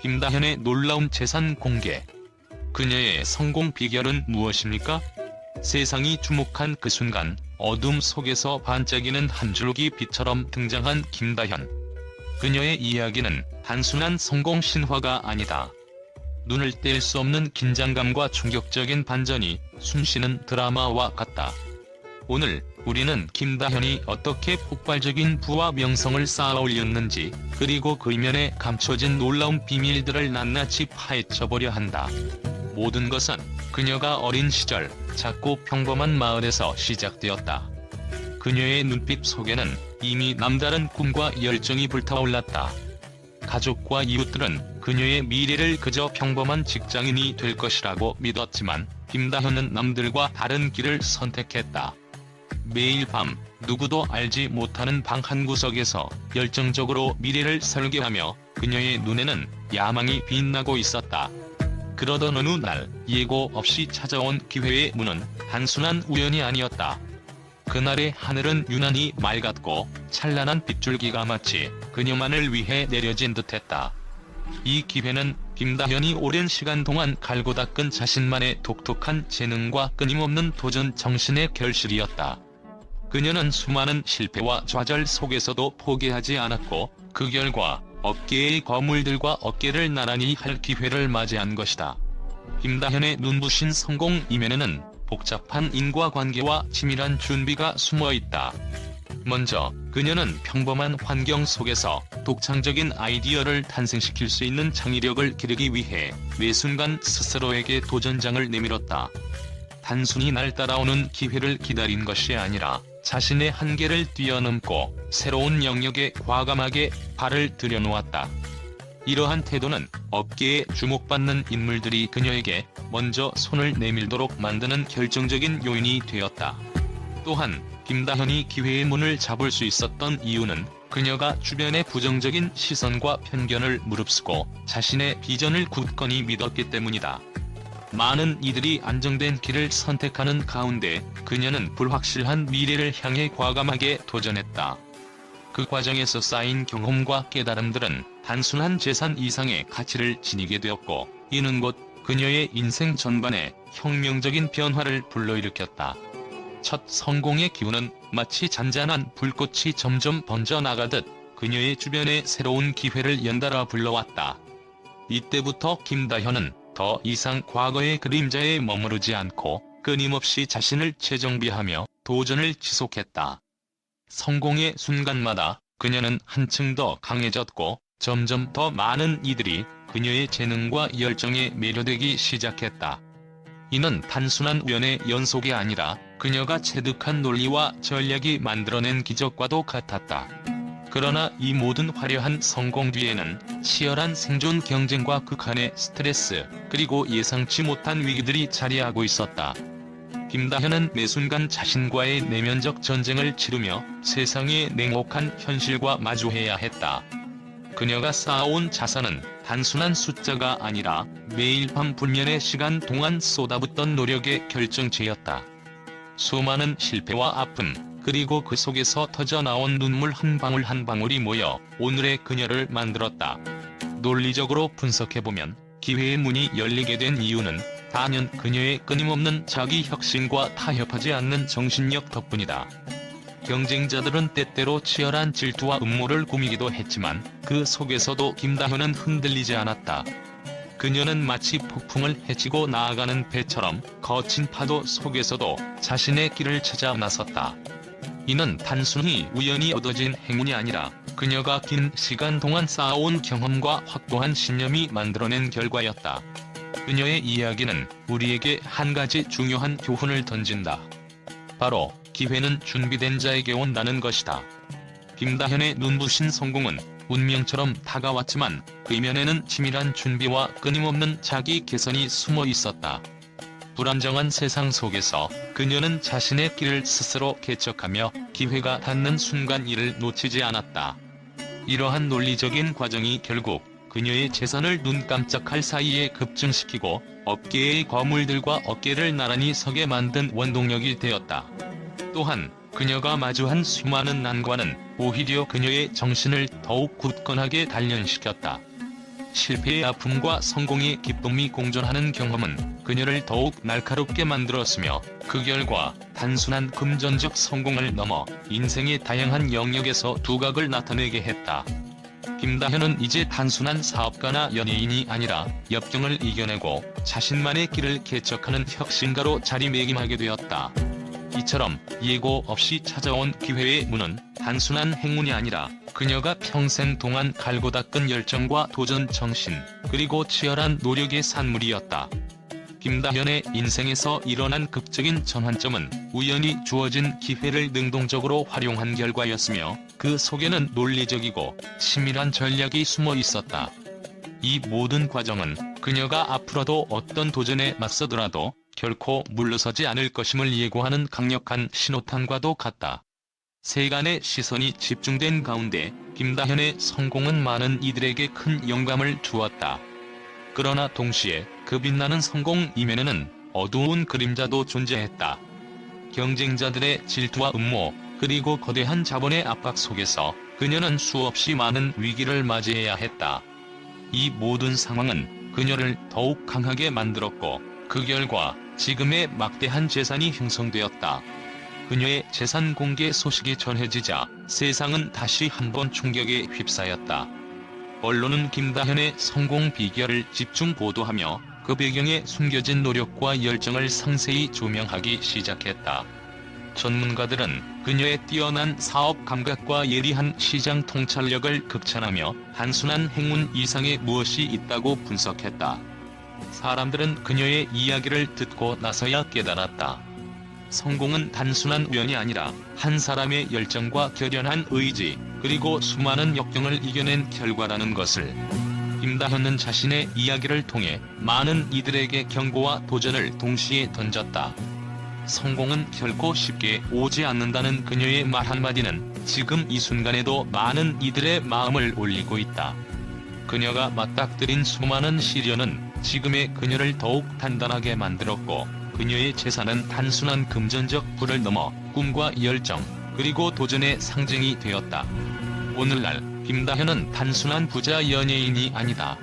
김다현의 놀라운 재산 공개. 그녀의 성공 비결은 무엇입니까? 세상이 주목한 그 순간 어둠 속에서 반짝이는 한 줄기 빛처럼 등장한 김다현. 그녀의 이야기는 단순한 성공 신화가 아니다. 눈을 뗄 수 없는 긴장감과 충격적인 반전이 숨쉬는 드라마와 같다. 오늘 우리는 김다현이 어떻게 폭발적인 부와 명성을 쌓아 올렸는지 그리고 그 이면에 감춰진 놀라운 비밀들을 낱낱이 파헤쳐보려 한다. 모든 것은 그녀가 어린 시절 작고 평범한 마을에서 시작되었다. 그녀의 눈빛 속에는 이미 남다른 꿈과 열정이 불타올랐다. 가족과 이웃들은 그녀의 미래를 그저 평범한 직장인이 될 것이라고 믿었지만 김다현은 남들과 다른 길을 선택했다. 매일 밤 누구도 알지 못하는 방 한 구석에서 열정적으로 미래를 설계하며 그녀의 눈에는 야망이 빛나고 있었다. 그러던 어느 날 예고 없이 찾아온 기회의 문은 단순한 우연이 아니었다. 그날의 하늘은 유난히 맑았고 찬란한 빗줄기가 마치 그녀만을 위해 내려진 듯했다. 이 기회는 김다현이 오랜 시간 동안 갈고 닦은 자신만의 독특한 재능과 끊임없는 도전 정신의 결실이었다. 그녀는 수많은 실패와 좌절 속에서도 포기하지 않았고 그 결과 업계의 거물들과 어깨를 나란히 할 기회를 맞이한 것이다. 김다현의 눈부신 성공 이면에는 복잡한 인과관계와 치밀한 준비가 숨어 있다. 먼저 그녀는 평범한 환경 속에서 독창적인 아이디어를 탄생시킬 수 있는 창의력을 기르기 위해 매 순간 스스로에게 도전장을 내밀었다. 단순히 날 따라오는 기회를 기다린 것이 아니라 자신의 한계를 뛰어넘고 새로운 영역에 과감하게 발을 들여놓았다. 이러한 태도는 업계에 주목받는 인물들이 그녀에게 먼저 손을 내밀도록 만드는 결정적인 요인이 되었다. 또한 김다현이 기회의 문을 잡을 수 있었던 이유는 그녀가 주변의 부정적인 시선과 편견을 무릅쓰고 자신의 비전을 굳건히 믿었기 때문이다. 많은 이들이 안정된 길을 선택하는 가운데 그녀는 불확실한 미래를 향해 과감하게 도전했다. 그 과정에서 쌓인 경험과 깨달음들은 단순한 재산 이상의 가치를 지니게 되었고 이는 곧 그녀의 인생 전반에 혁명적인 변화를 불러일으켰다. 첫 성공의 기운은 마치 잔잔한 불꽃이 점점 번져나가듯 그녀의 주변에 새로운 기회를 연달아 불러왔다. 이때부터 김다현은 더 이상 과거의 그림자에 머무르지 않고 끊임없이 자신을 재정비하며 도전을 지속했다. 성공의 순간마다 그녀는 한층 더 강해졌고 점점 더 많은 이들이 그녀의 재능과 열정에 매료되기 시작했다. 이는 단순한 우연의 연속이 아니라 그녀가 체득한 논리와 전략이 만들어낸 기적과도 같았다. 그러나 이 모든 화려한 성공 뒤에는 치열한 생존 경쟁과 극한의 스트레스, 그리고 예상치 못한 위기들이 자리하고 있었다. 김다현은 매 순간 자신과의 내면적 전쟁을 치르며 세상의 냉혹한 현실과 마주해야 했다. 그녀가 쌓아온 자산은 단순한 숫자가 아니라 매일 밤 불면의 시간 동안 쏟아붓던 노력의 결정체였다. 수많은 실패와 아픔, 그리고 그 속에서 터져나온 눈물 한 방울 한 방울이 모여 오늘의 그녀를 만들었다. 논리적으로 분석해보면 기회의 문이 열리게 된 이유는 단연 그녀의 끊임없는 자기 혁신과 타협하지 않는 정신력 덕분이다. 경쟁자들은 때때로 치열한 질투와 음모를 꾸미기도 했지만 그 속에서도 김다현은 흔들리지 않았다. 그녀는 마치 폭풍을 헤치고 나아가는 배처럼 거친 파도 속에서도 자신의 길을 찾아 나섰다. 이는 단순히 우연히 얻어진 행운이 아니라 그녀가 긴 시간 동안 쌓아온 경험과 확고한 신념이 만들어낸 결과였다. 그녀의 이야기는 우리에게 한 가지 중요한 교훈을 던진다. 바로 기회는 준비된 자에게 온다는 것이다. 김다현의 눈부신 성공은 운명처럼 다가왔지만 그 이면에는 치밀한 준비와 끊임없는 자기 개선이 숨어 있었다. 불안정한 세상 속에서 그녀는 자신의 길을 스스로 개척하며 기회가 닿는 순간 이를 놓치지 않았다. 이러한 논리적인 과정이 결국 그녀의 재산을 눈 깜짝할 사이에 급증시키고 업계의 거물들과 어깨를 나란히 서게 만든 원동력이 되었다. 또한 그녀가 마주한 수많은 난관은 오히려 그녀의 정신을 더욱 굳건하게 단련시켰다. 실패의 아픔과 성공의 기쁨이 공존하는 경험은 그녀를 더욱 날카롭게 만들었으며 그 결과 단순한 금전적 성공을 넘어 인생의 다양한 영역에서 두각을 나타내게 했다. 김다현은 이제 단순한 사업가나 연예인이 아니라 역경을 이겨내고 자신만의 길을 개척하는 혁신가로 자리매김하게 되었다. 이처럼 예고 없이 찾아온 기회의 문은 단순한 행운이 아니라 그녀가 평생 동안 갈고 닦은 열정과 도전 정신, 그리고 치열한 노력의 산물이었다. 김다현의 인생에서 일어난 극적인 전환점은 우연히 주어진 기회를 능동적으로 활용한 결과였으며 그 속에는 논리적이고 치밀한 전략이 숨어 있었다. 이 모든 과정은 그녀가 앞으로도 어떤 도전에 맞서더라도 결코 물러서지 않을 것임을 예고하는 강력한 신호탄과도 같다. 세간의 시선이 집중된 가운데 김다현의 성공은 많은 이들에게 큰 영감을 주었다. 그러나 동시에 그 빛나는 성공 이면에는 어두운 그림자도 존재했다. 경쟁자들의 질투와 음모, 그리고 거대한 자본의 압박 속에서 그녀는 수없이 많은 위기를 맞이해야 했다. 이 모든 상황은 그녀를 더욱 강하게 만들었고 그 결과 지금의 막대한 재산이 형성되었다. 그녀의 재산 공개 소식이 전해지자 세상은 다시 한 번 충격에 휩싸였다. 언론은 김다현의 성공 비결을 집중 보도하며 그 배경에 숨겨진 노력과 열정을 상세히 조명하기 시작했다. 전문가들은 그녀의 뛰어난 사업 감각과 예리한 시장 통찰력을 극찬하며 단순한 행운 이상의 무엇이 있다고 분석했다. 사람들은 그녀의 이야기를 듣고 나서야 깨달았다. 성공은 단순한 우연이 아니라 한 사람의 열정과 결연한 의지, 그리고 수많은 역경을 이겨낸 결과라는 것을. 김다현은 자신의 이야기를 통해 많은 이들에게 경고와 도전을 동시에 던졌다. 성공은 결코 쉽게 오지 않는다는 그녀의 말 한마디는 지금 이 순간에도 많은 이들의 마음을 올리고 있다. 그녀가 맞닥뜨린 수많은 시련은 지금의 그녀를 더욱 단단하게 만들었고 그녀의 재산은 단순한 금전적 부를 넘어 꿈과 열정, 그리고 도전의 상징이 되었다. 오늘날 김다현은 단순한 부자 연예인이 아니다.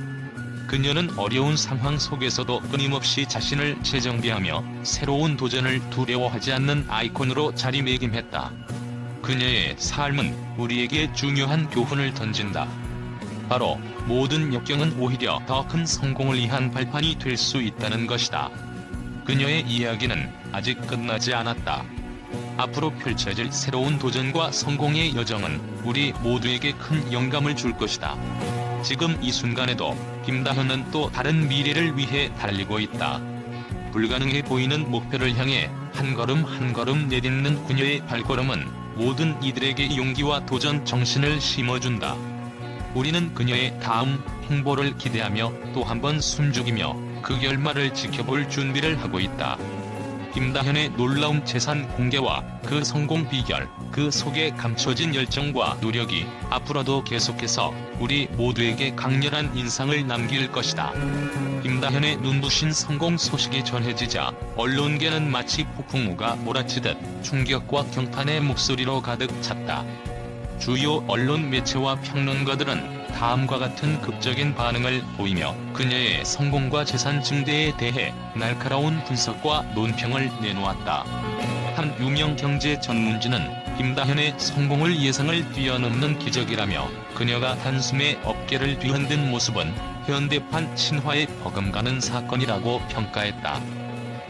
그녀는 어려운 상황 속에서도 끊임없이 자신을 재정비하며 새로운 도전을 두려워하지 않는 아이콘으로 자리매김했다. 그녀의 삶은 우리에게 중요한 교훈을 던진다. 바로 모든 역경은 오히려 더 큰 성공을 위한 발판이 될 수 있다는 것이다. 그녀의 이야기는 아직 끝나지 않았다. 앞으로 펼쳐질 새로운 도전과 성공의 여정은 우리 모두에게 큰 영감을 줄 것이다. 지금 이 순간에도 김다현은 또 다른 미래를 위해 달리고 있다. 불가능해 보이는 목표를 향해 한 걸음 한 걸음 내딛는 그녀의 발걸음은 모든 이들에게 용기와 도전 정신을 심어준다. 우리는 그녀의 다음 행보를 기대하며 또 한 번 숨죽이며 그 결말을 지켜볼 준비를 하고 있다. 김다현의 놀라운 재산 공개와 그 성공 비결, 그 속에 감춰진 열정과 노력이 앞으로도 계속해서 우리 모두에게 강렬한 인상을 남길 것이다. 김다현의 눈부신 성공 소식이 전해지자 언론계는 마치 폭풍우가 몰아치듯 충격과 경탄의 목소리로 가득 찼다. 주요 언론 매체와 평론가들은 다음과 같은 극적인 반응을 보이며 그녀의 성공과 재산 증대에 대해 날카로운 분석과 논평을 내놓았다. 한 유명 경제 전문지는 김다현의 성공을 예상을 뛰어넘는 기적이라며 그녀가 단숨에 업계를 뒤흔든 모습은 현대판 친화에 버금가는 사건이라고 평가했다.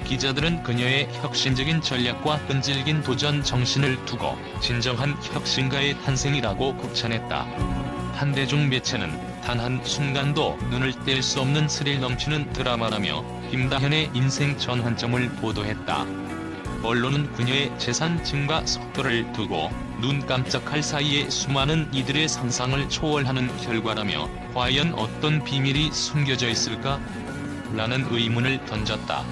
기자들은 그녀의 혁신적인 전략과 끈질긴 도전 정신을 두고 진정한 혁신가의 탄생이라고 극찬했다. 한 대중 매체는 단 한 순간도 눈을 뗄 수 없는 스릴 넘치는 드라마라며 김다현의 인생 전환점을 보도했다. 언론은 그녀의 재산 증가 속도를 두고 눈 깜짝할 사이에 수많은 이들의 상상을 초월하는 결과라며 과연 어떤 비밀이 숨겨져 있을까? 라는 의문을 던졌다.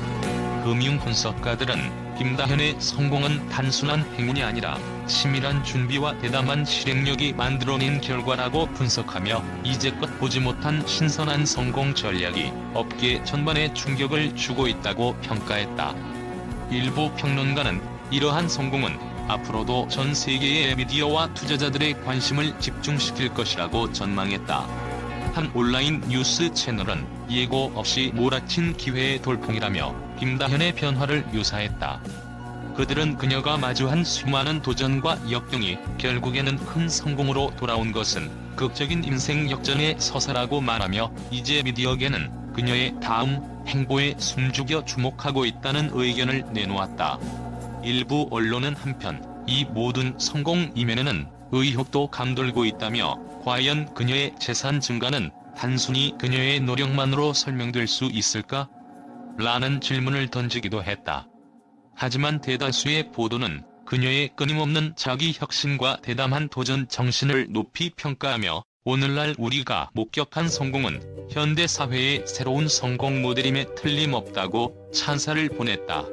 금융 분석가들은 김다현의 성공은 단순한 행운이 아니라 치밀한 준비와 대담한 실행력이 만들어낸 결과라고 분석하며 이제껏 보지 못한 신선한 성공 전략이 업계 전반에 충격을 주고 있다고 평가했다. 일부 평론가는 이러한 성공은 앞으로도 전 세계의 미디어와 투자자들의 관심을 집중시킬 것이라고 전망했다. 한 온라인 뉴스 채널은 예고 없이 몰아친 기회의 돌풍이라며 김다현의 변화를 묘사했다. 그들은 그녀가 마주한 수많은 도전과 역경이 결국에는 큰 성공으로 돌아온 것은 극적인 인생 역전의 서사라고 말하며 이제 미디어계는 그녀의 다음 행보에 숨죽여 주목하고 있다는 의견을 내놓았다. 일부 언론은 한편 이 모든 성공 이면에는 의혹도 감돌고 있다며 과연 그녀의 재산 증가는 단순히 그녀의 노력만으로 설명될 수 있을까? 라는 질문을 던지기도 했다. 하지만 대다수의 보도는 그녀의 끊임없는 자기 혁신과 대담한 도전 정신을 높이 평가하며 오늘날 우리가 목격한 성공은 현대 사회의 새로운 성공 모델임에 틀림없다고 찬사를 보냈다.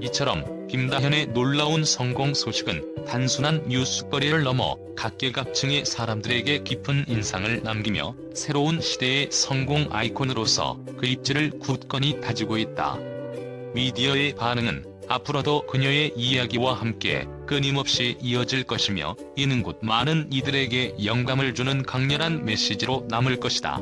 이처럼 김다현의 놀라운 성공 소식은 단순한 뉴스거리를 넘어 각계각층의 사람들에게 깊은 인상을 남기며 새로운 시대의 성공 아이콘으로서 그 입지를 굳건히 다지고 있다. 미디어의 반응은 앞으로도 그녀의 이야기와 함께 끊임없이 이어질 것이며 이는 곧 많은 이들에게 영감을 주는 강렬한 메시지로 남을 것이다.